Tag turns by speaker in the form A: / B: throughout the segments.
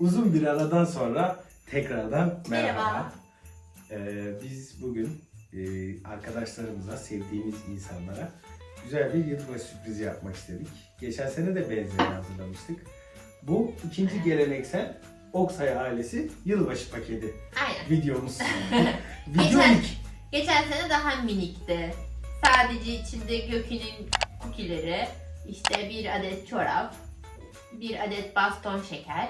A: Uzun bir aradan sonra tekrardan merhaba.
B: Merhaba.
A: Ee, biz bugün e, arkadaşlarımıza, sevdiğimiz insanlara güzel bir yılbaşı sürprizi yapmak istedik. Geçen sene de benzerini hazırlamıştık. Bu ikinci geleneksel Oksay ailesi yılbaşı paketi
B: Aynen.
A: videomuz. Video
B: Geçen-
A: ilk.
B: Geçen sene daha minikti. Sadece içinde Gökü'nün kukileri, işte bir adet çorap, bir adet baston şeker.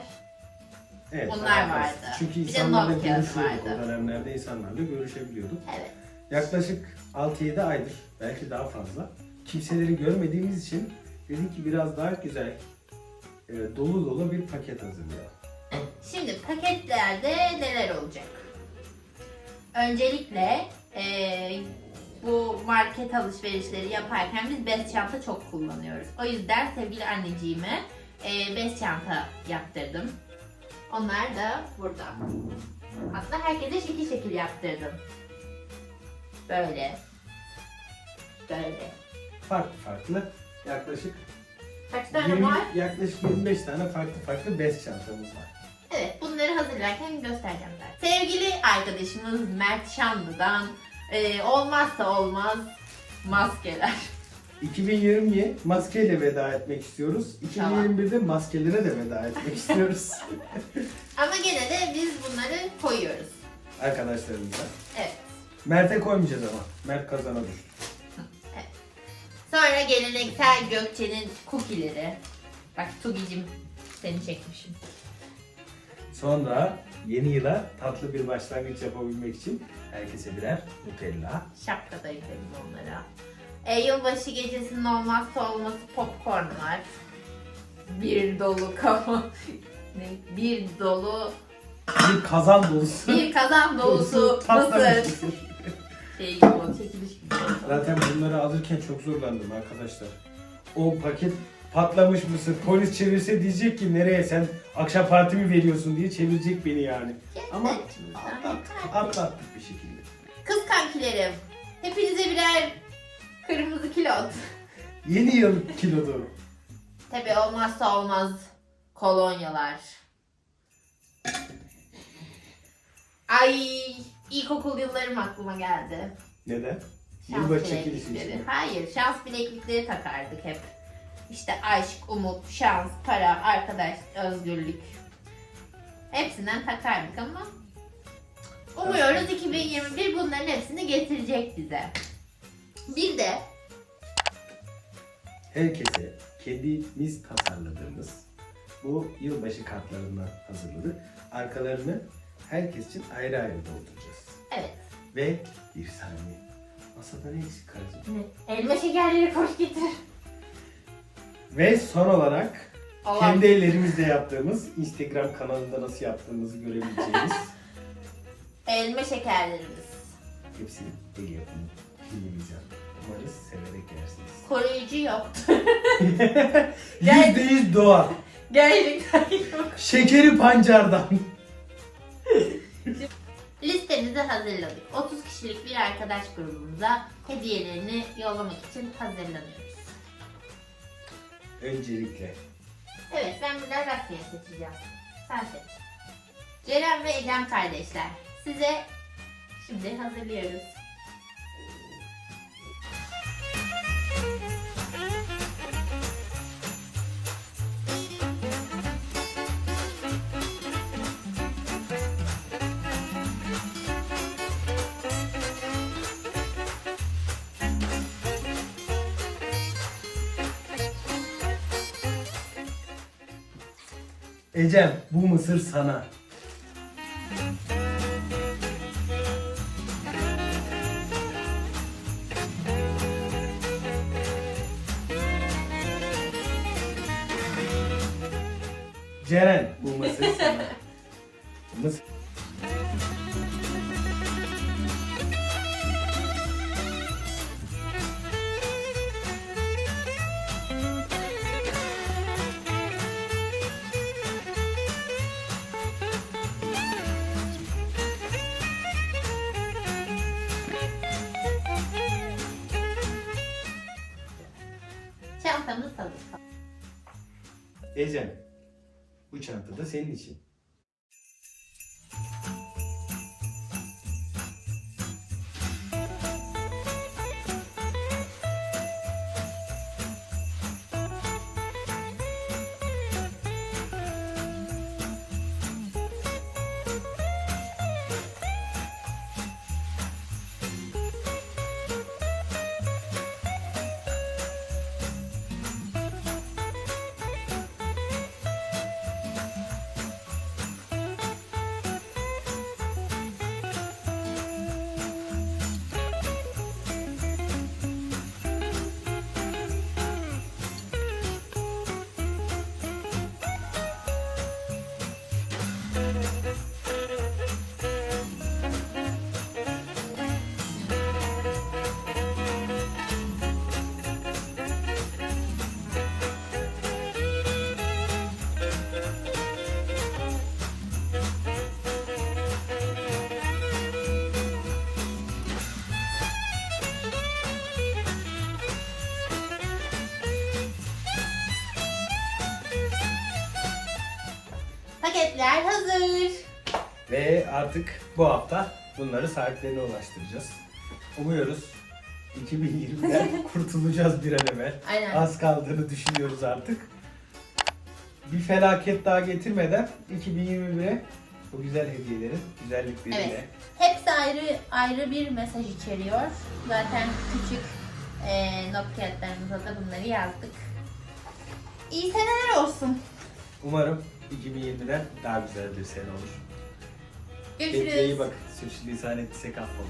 A: Evet,
B: Bunlar
A: daha
B: vardı.
A: Çünkü
B: Bir de
A: insanlarla
B: not kağıdı
A: görüşüyorduk.
B: vardı.
A: O dönemlerde insanlarla görüşebiliyorduk.
B: Evet.
A: Yaklaşık 6-7 aydır, belki daha fazla. Kimseleri görmediğimiz için dedik ki biraz daha güzel, e, dolu dolu bir paket hazırlayalım.
B: Şimdi paketlerde neler olacak? Öncelikle eee, bu market alışverişleri yaparken biz bez çanta çok kullanıyoruz. O yüzden sevgili anneciğime eee bez çanta yaptırdım. Onlar da burada. Aslında herkese şekil şekil yaptırdım. Böyle. Böyle.
A: Farklı farklı, yaklaşık
B: Kaç tane
A: 20,
B: var?
A: yaklaşık 25 tane farklı farklı bez çantamız var.
B: Evet, bunları hazırlarken göstereceğim zaten. Sevgili arkadaşımız Mert Şanlı'dan e, olmazsa olmaz maskeler.
A: 2020'ye maskeyle veda etmek istiyoruz.
B: Tamam.
A: 2021'de maskelere de veda etmek istiyoruz
B: Ama gene de biz bunları koyuyoruz.
A: arkadaşlarımıza.
B: Evet.
A: Mert'e koymayacağız ama. Mert kazana düştü.
B: Sonra geleneksel Gökçe'nin kukileri. Bak Tugicim seni çekmişim.
A: Sonra yeni yıla tatlı bir başlangıç yapabilmek için herkese birer Nutella.
B: Şapka da yükledim onlara. E, yılbaşı gecesinin olmazsa olması popcornlar. Bir dolu kafa. ne? Bir dolu,
A: Bir kazan dolusu.
B: bir kazan dolusu
A: tatlı
B: mısır.
A: mısır.
B: Şey gibi oldu, çekiliş gibi oldu.
A: Zaten bunları alırken çok zorlandım arkadaşlar. O paket patlamış mısır polis çevirse diyecek ki nereye sen akşam parti mi veriyorsun diye çevirecek beni yani. Ama atlattık, atlattık bir şekilde.
B: Kız kankilerim, hepinize birer kırmızı kilot.
A: Yeni yıl kilodu.
B: Tabi olmazsa olmaz kolonyalar. Ay, ilkokul yıllarım aklıma geldi.
A: Neden?
B: Şans
A: Yılbaşı çekilişi
B: bileklikleri.
A: için.
B: Hayır, şans bileklikleri takardık hep. İşte aşk, umut, şans, para, arkadaş, özgürlük. Hepsinden takardık ama umuyoruz 2021 bunların hepsini getirecek bize. Bir de
A: Herkese kendimiz tasarladığımız bu yılbaşı kartlarından hazırladık. Arkalarını herkes için ayrı ayrı dolduracağız.
B: evet,
A: Ve bir saniye. Masada ne eksik karıcığım?
B: elma şekerleri koş getir.
A: Ve son olarak
B: Allah
A: kendi ellerimizle yaptığımız Instagram kanalında nasıl yaptığımızı görebileceğiniz
B: elma şekerlerimiz.
A: hepsini el yapımı filmimizden. Umarız severek yersiniz.
B: Koruyucu yoktu.
A: Yüzde yüz doğa.
B: Gerçekten yok.
A: Şekeri pancardan.
B: Listemizi hazırladık. 30 kişilik bir arkadaş grubumuza hediyelerini yollamak için hazırlanıyoruz.
A: Öncelikle
B: Evet ben biraz rastgele seçeceğim. Sen seç. Ceren ve Ecem kardeşler. Size şimdi hazırlıyoruz.
A: Ecem bu mısır sana. Ceren bu mısır sana. Mısır.
B: Çantamız hazır.
A: Ecem bu çanta da senin için.
B: Paketler hazır.
A: Ve artık bu hafta bunları sahiplerine ulaştıracağız. Umuyoruz 2020'den kurtulacağız bir an evvel.
B: Aynen.
A: Az kaldığını düşünüyoruz artık. Bir felaket daha getirmeden 2021'e bu güzel hediyelerin güzellikleriyle
B: Evet. Hepsi ayrı ayrı bir mesaj içeriyor. Zaten küçük e, not kağıtlarımıza da bunları yazdık. İyi seneler olsun.
A: umarım 2020'den daha güzel bir sene olur.
B: Görüşürüz.
A: Kendinize iyi bakın. Sürçülisan ettiysek affola.